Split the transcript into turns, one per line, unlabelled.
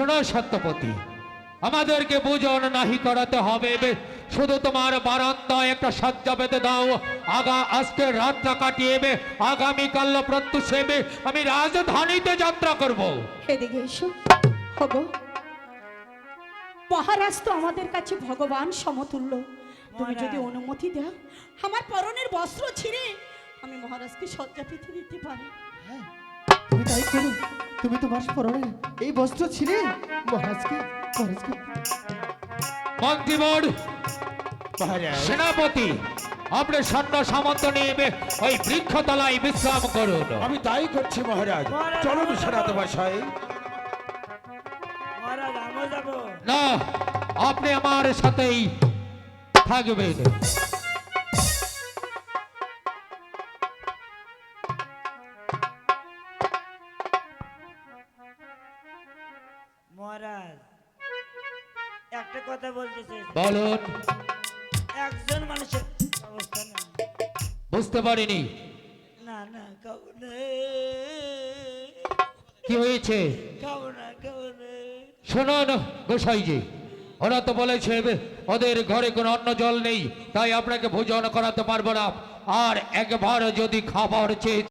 সত্যপতি আমাদেরকে বুঝন নাহি করাতে হবে। শুধু তোমার বারান্দায় একটা সজ্জা পেতে দাও। আগা আজকে রাতটা কাটিয়ে আগামীকাল প্রত্যুষে আমি রাজধানীতে যাত্রা করব।
এদিকে এসো। হব। মহারাজ তো আমাদের কাছে ভগবান সমতুল্য। তুমি যদি অনুমতি দাও আমার পরনের বস্ত্র ছিঁড়ে আমি মহারাজকে সজ্জা পেতে দিতে পারি।
তুমি তাই করো তুমি তোমার পরনে এই বস্ত্র ছিঁড়ে মহারাজকে মহারাজকে
মন্ত্রীবর সেনাপতি আপনি সৈন্য সামন্ত নিয়ে ওই বৃক্ষতলায় বিশ্রাম করুন।
আমি তাই করছি মহারাজ।
চলুন আমিও যাব।
না আপনি আমার সাথেই থাকবেন।
মহারাজ একটা কথা বলতে
বলুন।
একজন মানুষের অবস্থা না।
বুঝতে পারিনি।
না না না।
কি হয়েছে?
না।
শুনুন গোসাইজি ওরা তো বলেছে ওদের ঘরে কোনো অন্ন জল নেই তাই আপনাকে ভোজন করাতে পারব না। আর একবার যদি খাবার চেয়ে